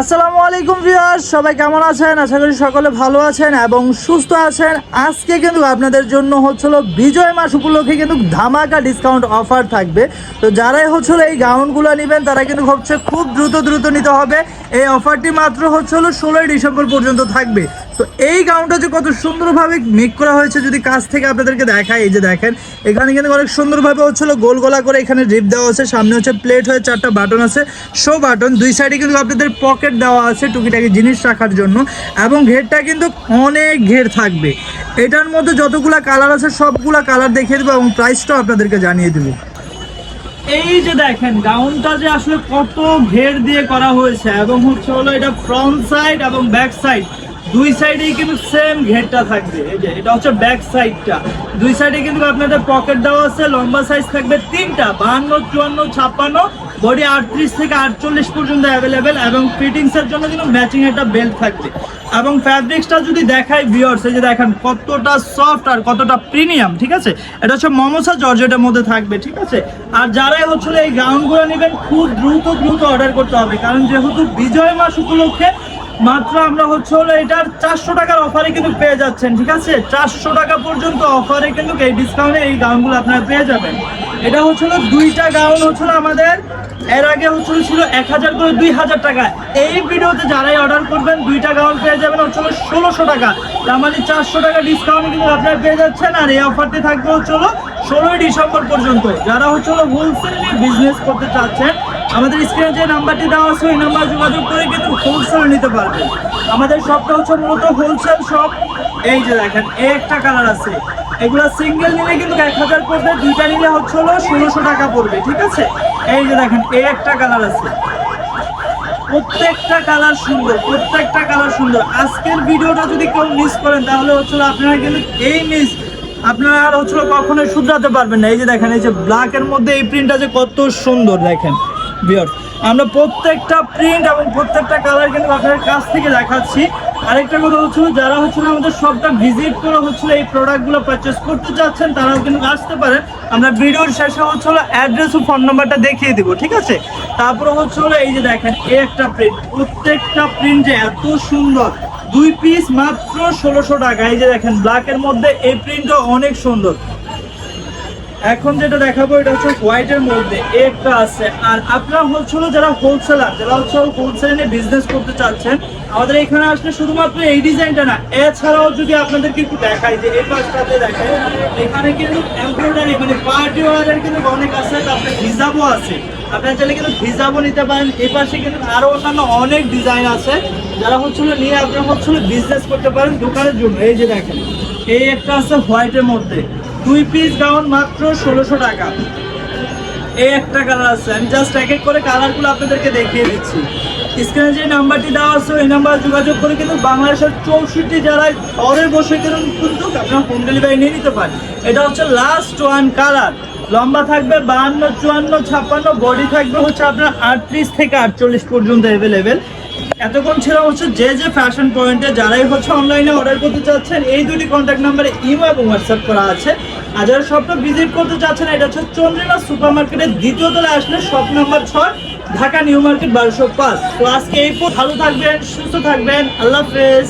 আসসালামু আলাইকুম ভিউয়ার্স, সবাই কেমন আছেন? আশা করি সকলে ভালো আছেন এবং সুস্থ আছেন। আজকে কিন্তু আপনাদের জন্য হচ্ছিল বিজয় মাস উপলক্ষে কিন্তু ধামাকা ডিসকাউন্ট অফার থাকবে। তো যারাই হচ্ছিল এই গাউনগুলো নেবেন, তারা কিন্তু হচ্ছে খুব দ্রুত দ্রুত নিতে হবে। এই অফারটি মাত্র হচ্ছিল ষোলোই ডিসেম্বর পর্যন্ত থাকবে। তো এই গাউনটা যে কত সুন্দরভাবে মেক করা হয়েছে যদি কাছ থেকে আপনাদেরকে দেখায় এই যে দেখেন, এখানে কিন্তু অনেক সুন্দরভাবে হচ্ছিল গোল গোলা করে এখানে রিপ দেওয়া আছে, সামনে হচ্ছে প্লেট হয়ে চারটা বাটন আছে শো বাটন দুই সাইডে কিন্তু আপনাদের পকেট দেওয়া আছে টুকিটাকি জিনিস রাখার জন্য, এবং ঘেরটা কিন্তু অনেক ঘের থাকবে। এটার মধ্যে যতগুলা কালার আছে, সবগুলা কালার দেখিয়ে দেবো এবং প্রাইসটাও আপনাদেরকে জানিয়ে দেবো। এই যে দেখেন, গাউনটা যে আসলে কত ঘের দিয়ে করা হয়েছে, এবং হচ্ছে হলো এটা ফ্রন্ট সাইড এবং ব্যাক সাইড দুই সাইডেই কিন্তু সেম ঘেরটা থাকবে। এই যে, এটা হচ্ছে ব্যাক সাইডটা দুই সাইডে কিন্তু আপনাদের পকেট দেওয়া আছে, লম্বা সাইজ থাকবে তিনটা, বাহান্ন, চুয়ান্ন, ছাপ্পান্ন বডি আটত্রিশ থেকে আটচল্লিশ পর্যন্ত অ্যাভেলেবেল এবং ফিটিংসের জন্য কিন্তু ম্যাচিং একটা বেল্ট থাকবে। এবং ফ্যাব্রিক্সটা যদি দেখাই ভিওর্স এই যে দেখেন, কতটা সফট আর কতটা প্রিমিয়াম ঠিক আছে? এটা হচ্ছে মমসা জর্জেটের মধ্যে থাকবে, ঠিক আছে? আর যারাই হচ্ছে এই গাউনগুলো নেবেন, খুব দ্রুত দ্রুত অর্ডার করতে হবে। কারণ যেহেতু বিজয় মাস উপলক্ষে মাত্র আমরা হচ্ছে হলো এটার চারশো টাকার অফারে কিন্তু পেয়ে যাচ্ছেন, ঠিক আছে? চারশো টাকা পর্যন্ত অফারে কিন্তু এই ডিসকাউন্টে এই গাউনগুলো আপনারা পেয়ে যাবেন। এটা হচ্ছিল দুইটা গাউন হচ্ছিল আমাদের, এর আগে হচ্ছিল ছিল এক হাজার করে দুই হাজার টাকা। এই ভিডিওতে যারাই অর্ডার করবেন, দুইটা গাউন পেয়ে যাবেন হচ্ছিল ষোলোশো টাকা। তার মানে চারশো টাকা ডিসকাউন্ট কিন্তু আপনারা পেয়ে যাচ্ছেন, আর এই অফারটি থাকবে হচ্ছিল ষোলোই ডিসেম্বর পর্যন্ত। যারা হচ্ছিল হোলসেল নিয়ে বিজনেস করতে চাচ্ছেন আমাদের স্ক্রিনে যে নাম্বারটি দেওয়া আছে, ওই নাম্বার যোগাযোগ করে কিন্তু হোলসেল নিতে পারবেন। আমাদের শপটা হচ্ছে মূলত হোলসেল শপ এই যে দেখেন এই একটা কালার আছে। এগুলা সিঙ্গেল নিলে কিন্তু এক হাজার পড়বে, দুইটা নিলে হচ্ছে হলো ষোলোশো টাকা পড়বে, ঠিক আছে? এই যে দেখেন এই একটা কালার আছে। প্রত্যেকটা কালার সুন্দর, প্রত্যেকটা কালার সুন্দর। আজকের ভিডিওটা যদি কেউ মিস করেন, তাহলে হচ্ছিল আপনারা কিন্তু এই মিস আপনারা আর হচ্ছিল কখনোই শুধরাতে পারবেন না। এই যে দেখেন, এই যে ব্ল্যাকের মধ্যে এই প্রিন্টটা যে কত সুন্দর, দেখেন। বিয়ার। আমরা প্রত্যেকটা প্রিন্ট এবং প্রত্যেকটা কালার কিন্তু আপনাদের কাছ থেকে দেখাচ্ছি। আরেকটা কথা হচ্ছিল যারা হচ্ছিল আমাদের সবটা ভিজিট করে হচ্ছিল এই প্রোডাক্টগুলো পারচেস করতে চাচ্ছেন, তারাও কিন্তু আসতে পারেন আমরা ভিডিওর শেষে হচ্ছিল অ্যাড্রেস ও ফোন নাম্বারটা দেখিয়ে দিব, ঠিক আছে? তারপরে হচ্ছে হলো এই যে দেখেন, এই একটা প্রিন্ট প্রত্যেকটা প্রিন্ট যে এত সুন্দর, দুই পিস মাত্র ষোলোশো টাকা। এই যে দেখেন ব্ল্যাকের মধ্যে এই প্রিন্টটা অনেক সুন্দর। এখন যেটা দেখাবো, এটা হচ্ছে হোয়াইটের মধ্যে, একটা আছে। আর আপনারা হচ্ছিল যারা হোলসেলার যারা হচ্ছে হোলসেলে বিজনেস করতে চাচ্ছেন, আমাদের এখানে আসলে শুধুমাত্র এই ডিজাইনটা না, এছাড়াও যদি আপনাদেরকে একটু দেখাই যে এই পাশটাতে দেখেন, এখানে কিন্তু এমব্রয়ডারি মানে পার্টি ওয়ারের কিন্তু অনেক আছে, তারপরে হিজাবও আছে। আপনারা চাইলে কিন্তু হিজাবও নিতে পারেন। এই পাশে কিন্তু আরও অন্যান্য অনেক ডিজাইন আছে, যারা হচ্ছিল নিয়ে আপনারা হচ্ছিল বিজনেস করতে পারেন দোকানের জন্য। এই যে দেখেন, এই একটা আছে হোয়াইটের মধ্যে। দুই পিস গাউন মাত্র ষোলোশো টাকা। এই একটা কালার আছে। আমি জাস্ট এক এক করে কালারগুলো আপনাদেরকে দেখিয়ে দিচ্ছি। স্ক্রিনে যে নাম্বারটি দেওয়া আছে, ওই নাম্বার যোগাযোগ করে কিন্তু বাংলাদেশের চৌষট্টি জেলায় ঘরে বসে কিন্তু কিন্তু আপনারা হোম ডেলিভারি নিয়ে নিতে পারেন। এটা হচ্ছে লাস্ট ওয়ান কালার লম্বা থাকবে বাহান্ন, চুয়ান্ন, ছাপ্পান্ন বডি থাকবে হচ্ছে আপনার আটত্রিশ থেকে আটচল্লিশ পর্যন্ত অ্যাভেলেবেল এতক্ষণ ছিল হচ্ছে যে যে ফ্যাশন পয়েন্টে যারাই হচ্ছে অনলাইনে অর্ডার করতে চাচ্ছেন, এই দুটি কন্ট্যাক্ট নাম্বারে ইমো এবং হোয়াটসঅ্যাপ করা আছে। আর যারা শপটা ভিজিট করতে চাচ্ছেন, এটা হচ্ছে চন্দ্রিমা সুপার মার্কেটের দ্বিতীয় তলায় আসলে শপ নাম্বার ছয়, ঢাকা নিউ মার্কেট বারোশো পাঁচ। তো আজকে এই ভালো থাকবেন, সুস্থ থাকবেন। আল্লাহ হাফেজ।